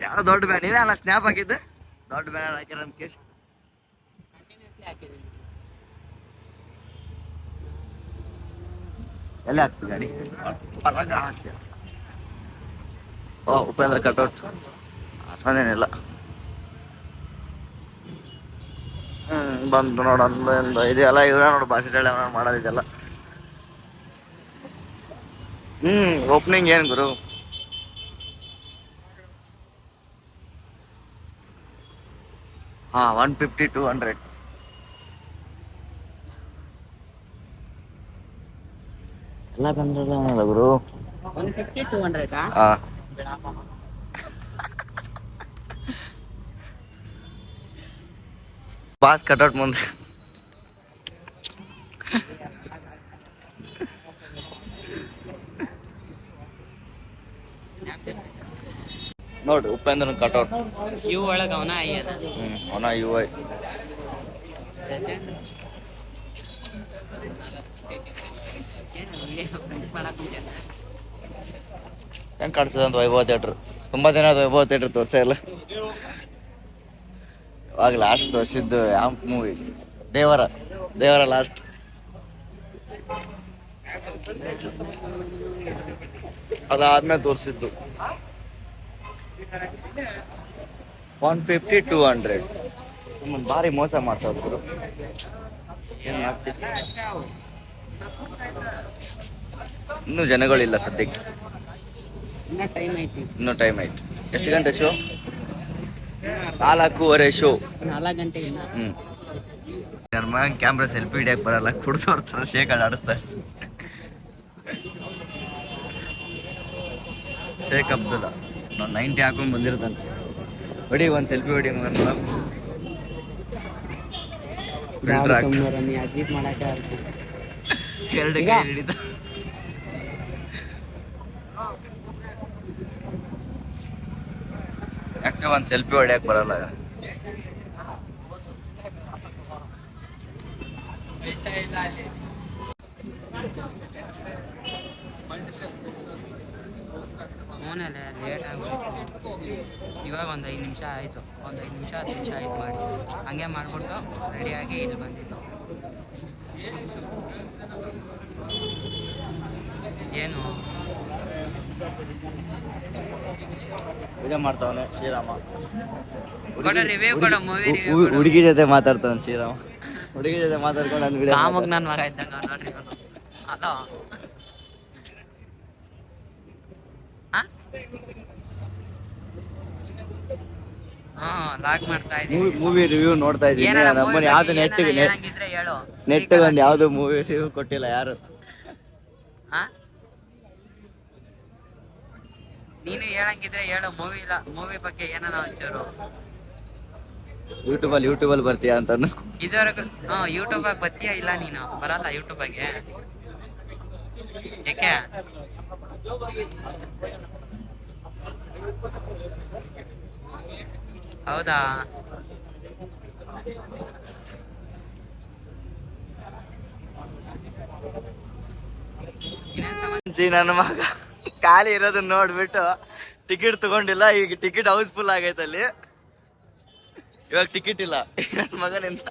ಯಾವ ದೊಡ್ಡ ಬ್ಯಾನ್ ನೀವೇ ಅಲ್ಲ ಸ್ನ್ಯಾಪ್ ಹಾಕಿದ್ದು? ದೊಡ್ಡ ಬ್ಯಾನರ್ ಹಾಕಿರ ಕೇಸ್ ಎಲ್ಲಿ ಹಾಕ್ತಿ ಗಾಡಿ? ಓ ಉಪೇಂದ್ರ ಕಟೌಟ್ ಹ್ಮ್ ಬಂತು ನೋಡ ಒಂದು ಇದೆಲ್ಲ ಇವ್ರ ನೋಡು ಬಾಸಿಟಳ್ಳಿ ಮಾಡೋದಿದೆಲ್ಲ. ಹ್ಮ್ ಓಪನಿಂಗ್ ಏನ್ ಗುರು? ಹಾ ಒನ್ ಫಿಫ್ಟಿ ಟೂ ಹಂಡ್ರೆಡ್ ಎಲ್ಲ ಬಂದ್ರಲ್ಲ ಗುರು ಒನ್ ಫಿಫ್ಟಿ ಟೂ ಹಂಡ್ರೆಡ್ ಹಾ ಬಾಸ್ ಕಟೌಟ್ ಮುಂದೆ ನೋಡು ಕಟ್ ಔಟ್ ಇವು ಒಳಗ ಅವನ ಅಯ್ಯದ ಹ್ಮ್ ಅವನ ಹೆಂಗ್ ಕಾಣಿಸ್ತದೆ ಅಂತ ವೈಭವ ಥಿಯೇಟ್ರ್? ತುಂಬಾ ದಿನ ಅದು ವೈಭವ ಥಿಯೇಟ್ರ್ ತೋರ್ಸ ಇಲ್ಲ. ಇವಾಗ ಲಾಸ್ಟ್ ತೋರಿಸಿದ್ದು ಯಾವ ಮೂವಿ ದೇವರ ದೇವರ ಲಾಸ್ಟ್ ಅದಾದ್ಮೇಲೆ ತೋರಿಸಿದ್ದು. ಒನ್ ಫಿಫ್ಟಿ ಟೂ ಹಂಡ್ರೆಡ್ ನಿಮ್ಮನ್ನು ಭಾರಿ ಮೋಸ ಮಾಡ್ತಾ ಇದ್ರು. ಏನು ಇನ್ನೂ ಜನಗಳಿಲ್ಲ ಸದ್ಯಕ್ಕೆ. ಇನ್ನ ಟೈಮ್ ಐತಿ. ಇನ್ನೂ ಟೈಮ್ ಆಯ್ತು ಎಷ್ಟು ಗಂಟೆ ಶೋ ನಾಲ್ಕೂವರೆ ಶೋ ನಾಲ್ಕು ಗಂಟೆ ಹ್ಞೂ ನಮ್ಮ ಕ್ಯಾಮ್ರಾ ಸೆಲ್ಫಿ ಹಿಡಿಯಕ್ ಬರಲ್ಲ. ಕುಡ್ದೋರ್ತಾರೆ ಆಡಿಸ್ತಾ ಆಡಿಸ್ತಾರೆ ಶೇಖ್ ಅಬ್ದುಲ್ಲ. ನೈಂಟಿ ಹಾಕೊಂಡು ಬಂದಿರ್ತಾನೆ. ಹೊಡಿ ಒಂದು ಸೆಲ್ಫಿ ಹೊಡಿ ಮಗನ್ ಫಿಲ್ಟರ್ ಹಾಕ್ ನೀ ಅಜೀಬ್ ಮಾಡಕ್ಕೆ ಆಗ್ತದೆ ಎರಡು ಕೈ ಹಿಡಿತ. ಯಾಕೆ ಒಂದ್ ಸೆಲ್ಫಿ ಹೊಡ್ಯಕ್ ಬರಲ್ಲ. ಅವನಲ್ಲ ಲೇಟ್ ಆಗಿಬಿಟ್ಟು ಇವಾಗ ಒಂದು ಐದು ನಿಮಿಷ ಆಯಿತು. ಒಂದು ಐದು ನಿಮಿಷ ಹತ್ತು ನಿಮಿಷ ಆಯ್ತು ಮಾಡಿ. ಹಂಗೆ ಮಾಡಿಬಿಟ್ಟು ರೆಡಿಯಾಗಿ ಇಲ್ಲಿ ಬಂದಿದ್ದು. ಏನು? ಮಾಡ್ತಾವನೆ ಶ್ರೀರಾಮ. ಹುಡುಗಿ- ಜೊತೆ ಮಾತಾಡ್ತಾನೆ ಶ್ರೀರಾಮ. ಹುಡುಗಿ ಜೊತೆ ಮಾತಾಡ್ಕೊಂಡು ನಾನು ಮಗ ಇದ್ದಂಗ ನೋಡ್ರಿ ಅಲೋ ಹಾ ಲಾಗ್ ಮಾಡ್ತಾ ಇದೀನಿ. ಮೂವಿ ರಿವ್ಯೂ ನೋಡ್ತಾ ಇದೀನಿ. ಏನಾರ ನಮ್ಮನ್ನ ಯಾವ್ದು ಬಗ್ಗೆ ನೆಟ್ ಏನಾರ ಹೇಳಂಗಿದ್ರೆ ಹೇಳು. ನೆಟ್ ಒಂದು ಯಾವ್ದು ಮೂವಿ ರಿವ್ಯೂ ಕೊಟ್ಟಿಲ್ಲ ಯಾರು? ಹಾ? ನೀನು ಹೇಳಂಗಿದ್ರೆ ಹೇಳು ಮೂವಿ ಇಲ್ಲ ಮೂವಿ ಬಗ್ಗೆ ಏನಾನ ಒಂಚೂರು. YouTube ಅಲ್ಲಿ ಬರ್ತೀಯಾ ಅಂತಾನು ಇದುವರೆಗೂ ಹಾ ಯೂಟ್ಯೂಬ್ ಆಗಿ ಬರ್ತೀಯಾ ಇಲ್ಲ ನೀನು? ಬರಲ್ಲ ಯೂಟ್ಯೂಬ್ ಆಗಿ. ಏಕೆ ಹೌದಾ? ಜಿ, ನನ್ನ ಮಗ ಖಾಲಿ ಇರೋದನ್ನ ನೋಡ್ಬಿಟ್ಟು ಟಿಕೆಟ್ ತಗೊಂಡಿಲ್ಲ, ಈಗ ಟಿಕೆಟ್ ಹೌಸ್ಫುಲ್ ಆಗೈತೆ ಅಲ್ಲಿ. ಇವಾಗ ಟಿಕೆಟ್ ಇಲ್ಲ. ನನ್ನ ಮಗನಿಂದ.